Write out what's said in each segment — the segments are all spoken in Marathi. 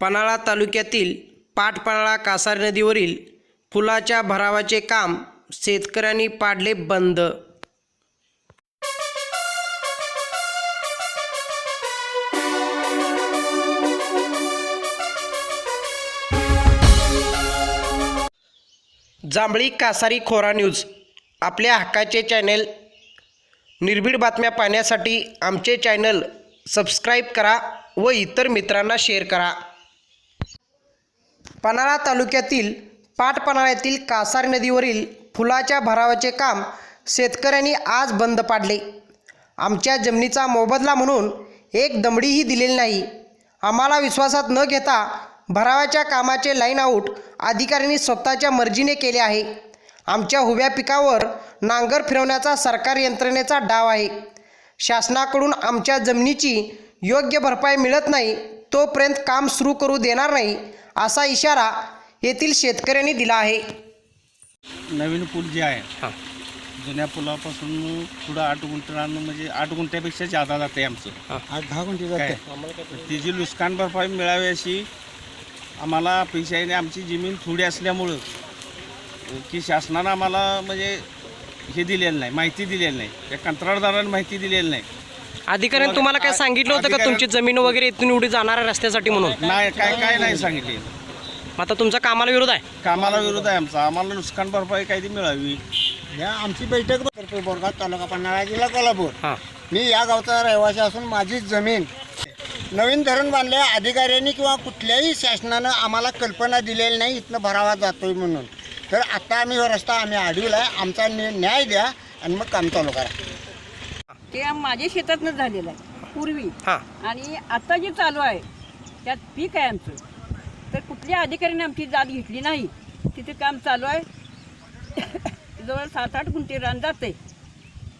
पन्हाळा तालुक्यातील पाटपन्हाळा कासार नदीवरील पुलाच्या भरावाचे काम शेतकऱ्यांनी पाडले बंद. जांभळी कासारी खोरा न्यूज आपल्या हक्काचे चॅनेल. निर्भीड बातम्या पाहण्यासाठी आमचे चॅनल सबस्क्राईब करा व इतर मित्रांना शेअर करा. पन्हाळा तालुक्यातील पाटपन्हाळ्यातील कासार नदीवरील फुलाच्या भरावाचे काम शेतकऱ्यांनी आज बंद पाडले. आमच्या जमिनीचा मोबदला म्हणून एक दमडीही दिलेली नाही. आम्हाला विश्वासात न घेता भरावाच्या कामाचे लाईन आऊट अधिकाऱ्यांनी स्वतःच्या मर्जीने केले आहे. आमच्या हुव्या पिकावर नांगर फिरवण्याचा सरकार यंत्रणेचा डाव आहे. शासनाकडून आमच्या जमिनीची योग्य भरपाई मिळत नाही तोपर्यंत काम सुरू करू देणार नाही असा इशारा येथील शेतकऱ्यांनी दिला आहे. नवीन पूल जे आहे जुन्या पुलापासून पुढं आठ गुंठरानं म्हणजे आठ गुंठ्यापेक्षा जादा जाते आमचं. आठ दहा गुंठे काय? जाते तिची नुकसान भरपाई मिळावी अशी आम्हाला अपेक्षा आहे आणि आमची जमीन थोडी असल्यामुळं की शासनानं आम्हाला म्हणजे हे दिलेलं नाही माहिती दिलेली नाही. त्या कंत्राटदाराने माहिती दिलेली नाही. अधिकाऱ्यांनी तुम्हाला काय सांगितलं होतं का? तुमची जमीन वगैरे इथून एवढी जाणार आहे रस्त्यासाठी म्हणून? नाही काय काय नाही सांगितले. मग आता तुमचा कामाला विरोध आहे? कामाला विरोध आहे आमचा. आम्हाला नुकसान भरपाई काही ती मिळावी. या आमची बैठक बोरगाव तालुका पन्हाळा जिल्हा कोल्हापूर. हां. मी या गावचा रहिवासी असून माझी जमीन नवीन धरण बांधल्या अधिकाऱ्यांनी किंवा कुठल्याही शासनानं आम्हाला कल्पना दिलेली नाही इथनं भरावा जातोय म्हणून. तर आता आम्ही हा रस्ता आम्ही अडविला आहे. आमचा न्या- न्याय द्या आणि मग काम चालू करा. ते माझ्या शेतातनं झालेलं आहे पूर्वी. हां. आणि आता जे चालू आहे त्यात पीक आहे आमचं. तर कुठल्या अधिकाऱ्याने आमची जात घेतली नाही तिथे काम चालू आहे. जवळ सात आठ गुंठे रान जाते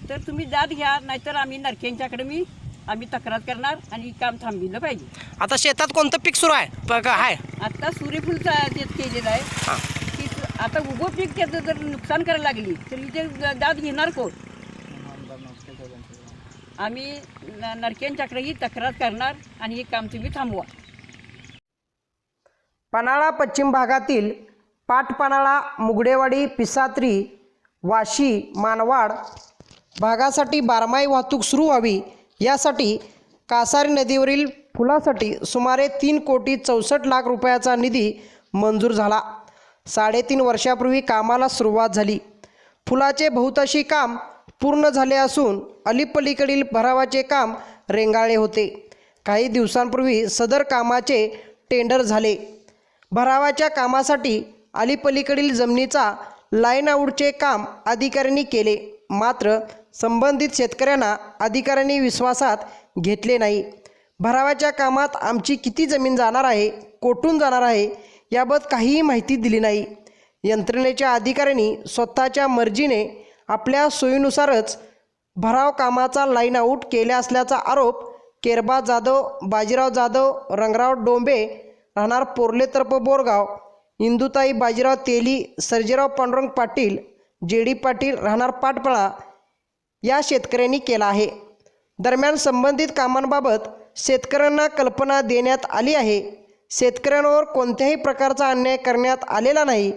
तर तुम्ही जात घ्या नाहीतर आम्ही नरक्यांच्याकडे मी आम्ही तक्रार करणार आणि काम थांबविलं पाहिजे. आता शेतात कोणतं पीक सुरू आहे? प- का आहे? आत्ता सूर्यफूलचा जे केलेलं आहे हां. की आता उभं पीक त्याचं जर नुकसान करायला लागली तर इथे जात घेणार कोण? आम्ही न- नरक्यांच्याकडेही तक्रार करणार आणि हे काम तुम्ही थांबवा. पन्हाळा पश्चिम भागातील पाटपन्हाळा मुगडेवाडी पिसात्री वाशी मानवाड भागासाठी बारमाही वाहतूक सुरू व्हावी. यासाठी कासारी नदीवरील पुलासाठी सुमारे तीन कोटी चौसष्ट लाख रुपयाचा निधी मंजूर झाला. साडेतीन वर्षापूर्वी कामाला सुरुवात झाली. फुलाचे बहुतांशी काम पूर्ण झाले असून अलीपलीकडील भरावाचे काम रेंगाळले होते. काही दिवसांपूर्वी सदर कामाचे टेंडर झाले. भरावाच्या कामासाठी अलीपलीकडील जमिनीचा लाईन आऊटचे काम अधिकाऱ्यांनी केले. मात्र संबंधित शेतकऱ्यांना अधिकाऱ्यांनी विश्वासात घेतले नाही. भरावाच्या कामात आमची किती जमीन जाणार आहे कोठून जाणार आहे याबाबत काहीही माहिती दिली नाही. यंत्रणेच्या अधिकाऱ्यांनी स्वतःच्या मर्जीने आपल्या सोयीनुसारच भराव कामाचा लाईन आऊट केल्या असल्याचा आरोप केरबा जाधव बाजीराव जाधव रंगराव डोंबे राहणार पोर्ले तर्फ बोरगाव इंदुताई बाजीराव तेली सर्जेराव पांडुरंग पाटील जे डी पाटील राहणार पाटपळा या शेतकऱ्यांनी केला आहे. दरम्यान संबंधित कामांबाबत शेतकऱ्यांना कल्पना देण्यात आली आहे. शेतकऱ्यांवर कोणत्याही प्रकारचा अन्याय करण्यात आलेला नाही.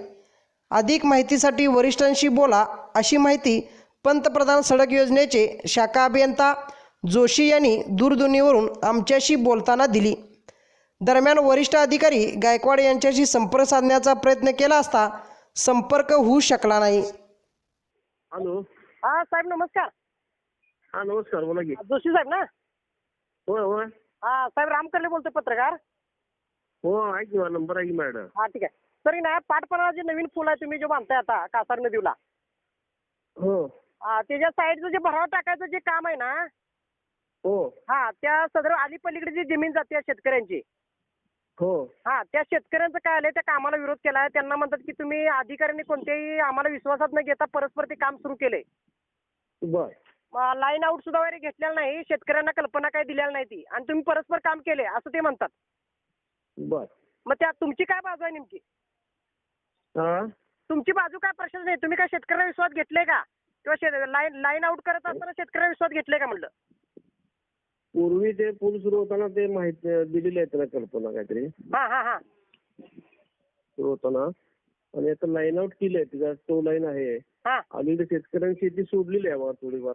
अधिक माहितीसाठी वरिष्ठांशी बोला. अशी माहिती पंतप्रधान सडक योजनेचे शाखा अभियंता जोशी यांनी दूरध्वनीवरून आमच्याशी बोलताना दिली. दरम्यान वरिष्ठ अधिकारी गायकवाड यांच्याशी संपर्क साधण्याचा प्रयत्न केला असता संपर्क होऊ शकला नाही. हॅलो. हा साहेब नमस्कार. हा नमस्कार बोला की. जोशी साहेब ना? होय होय. हा साहेब रामकर्ले बोलतोय पत्रकार. हो आहे की नंबर आहे की मॅडम. हा ठीक आहे. तरी ना पाटपणा जे नवीन पूल आहे तुम्ही जे बांधताय आता कासार नदीला हो. त्याच्या साईडचं जे भराव टाकायचं जे काम आहे ना हो. हा त्या सदर अलीपलीकडे जी जमीन जाते शेतकऱ्यांची. हो. हा त्या शेतकऱ्यांचं काय आलंय त्या कामाला विरोध केलाय. त्यांना म्हणतात की तुम्ही अधिकाऱ्यांनी कोणत्याही आम्हाला विश्वासात न घेता परस्पर ते काम सुरू केलंय. बर. लाईन आऊट सुद्धा वगैरे घेतलेला नाही शेतकऱ्यांना कल्पना काय दिलेली नाही ती. आणि तुम्ही परस्पर काम केले असं ते म्हणतात. बर. मग त्या तुमची काय बाजू आहे नेमकी? तुमची बाजू काय प्रश्न नाही तुम्ही काय शेतकऱ्यांना विश्वास घेतले का? किंवा शेत लाईन लाईन आऊट करत असताना शेतकऱ्यांना विश्वास घेतले का म्हणलं? पूर्वी ते पूल सुरू होताना ते माहिती दिलेली आहे त्यांना कल्पना काहीतरी. हा हा हा. सुरू होताना. आणि आता लाईन आउट केली आहे तिचा टो लाईन आहे. हा. अलीकडे शेतकऱ्यांनी शेती सोडलेली आहे बघा थोडीफार.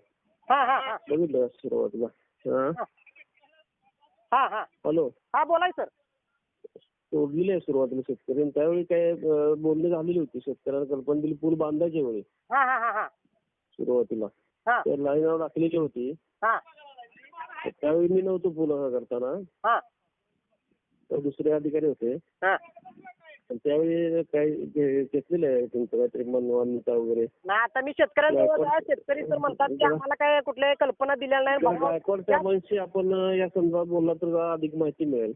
हा हा हा. बघितलं का सुरुवातीला? हा. हा. हा हॅलो. हा बोलाय सर. आहे सुरुवातीला शेतकऱ्यांनी त्यावेळी काय बोलणी झालेली होती. शेतकऱ्यांना कल्पना दिली. पूल बांधायच्या वेळी. हा हा हा हा. सुरुवातीला. हा. त्या लाईन आखलेली होती. हा. तर त्यावेळी मी नव्हतो पूल करताना. हा. तर दुसरे अधिकारी होते. हा. आणि त्यावेळी काही घे- घेतलेलं आहे तुमचं काहीतरी मनमान्यता वगैरे. नाही आता मी शेतकऱ्यांजवळ आहे. शेतकरी तर म्हणतात की आम्हाला काय कुठल्याही कल्पना दिलेल्या नाही. बाबा, गायकवाड साहेबांशी आपण या संदर्भात बोलला तर जरा अधिक माहिती मिळेल.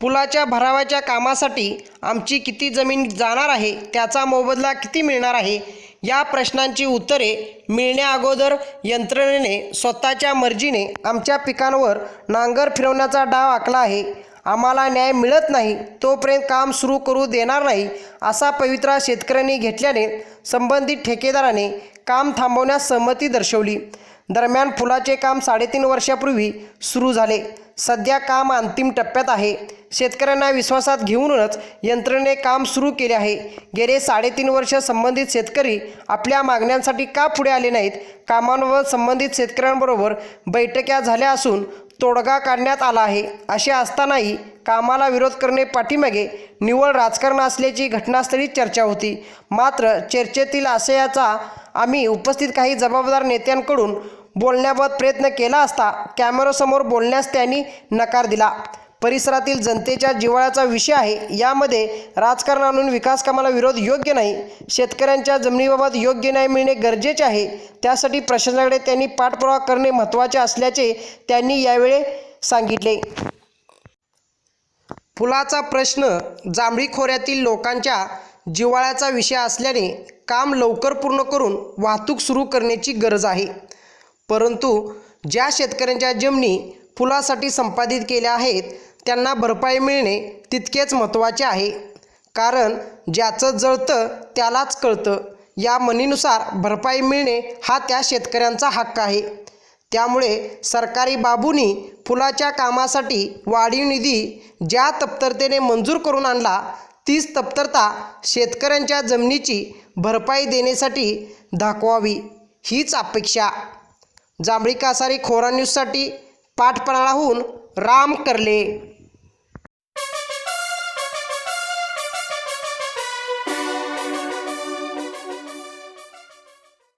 पुलाच्या भरावाच्या कामासाठी आमची किती जमीन जाणार आहे त्याचा मोबदला किती मिळणार आहे या प्रश्नांची उत्तरे मिळण्याअगोदर यंत्रणेने स्वतःच्या मर्जीने आमच्या पिकांवर नांगर फिरवण्याचा डाव आखला आहे. आम्हाला न्याय मिळत नाही तोपर्यंत काम सुरू करू देणार नाही असा पवित्रा शेतकऱ्यांनी घेतल्याने संबंधित ठेकेदाराने काम थांबवण्यास सहमती दर्शवली. दरम्यान पुलाचे काम साडेतीन वर्षापूर्वी सुरू झाले. सध्या काम अंतिम टप्प्यात आहे. शेतकऱ्यांना विश्वासात घेऊनच यंत्रणेने काम सुरू केले आहे. गेले साडेतीन वर्ष संबंधित शेतकरी आपल्या मागण्यांसाठी का पुढे आले नाहीत? कामांवर संबंधित शेतकऱ्यांबरोबर बैठक्या झाल्या असून तोडगा काढण्यात आला आहे. असे असतानाही कामाला विरोध करणे पाठीमागे निव्वळ राजकारण असल्याची घटनास्थळी चर्चा होती. मात्र चर्चेतील आशयाचा आम्ही उपस्थित काही जबाबदार नेत्यांकडून बोलण्याबाबत प्रयत्न केला असता कॅमेरासमोर बोलण्यास त्यांनी नकार दिला. परिसरातील जनतेच्या जिव्हाळ्याचा विषय आहे. यामध्ये राजकारण आणून विकास कामाला विरोध योग्य नाही. शेतकऱ्यांच्या जमिनीबाबत योग्य न्याय मिळणे गरजेचे आहे. त्यासाठी प्रशासनाकडे त्यांनी पाठपुरावा करणे महत्त्वाचे असल्याचे त्यांनी यावेळी सांगितले. पुलाचा प्रश्न जांभळी खोऱ्यातील लोकांच्या जिव्हाळ्याचा विषय असल्याने काम लवकर पूर्ण करून वाहतूक सुरू करण्याची गरज आहे. परंतु ज्या शेतकऱ्यांच्या जमिनी पुलासाठी संपादित केल्या आहेत त्यांना भरपाई मिळणे तितकेच महत्त्वाचे आहे. कारण ज्याचं जळतं त्यालाच कळतं. या म्हणीनुसार भरपाई मिळणे हा त्या शेतकऱ्यांचा हक्क आहे. त्यामुळे सरकारी बाबूंनी पुलाच्या कामासाठी वाढीव निधी ज्या तप्तरतेने मंजूर करून आणला तीच तप्तरता शेतकऱ्यांच्या जमिनीची भरपाई देण्यासाठी दाखवावी हीच अपेक्षा. जांभळी कासारी खोरा न्यूजसाठी पाठपणाळाहून राम करले.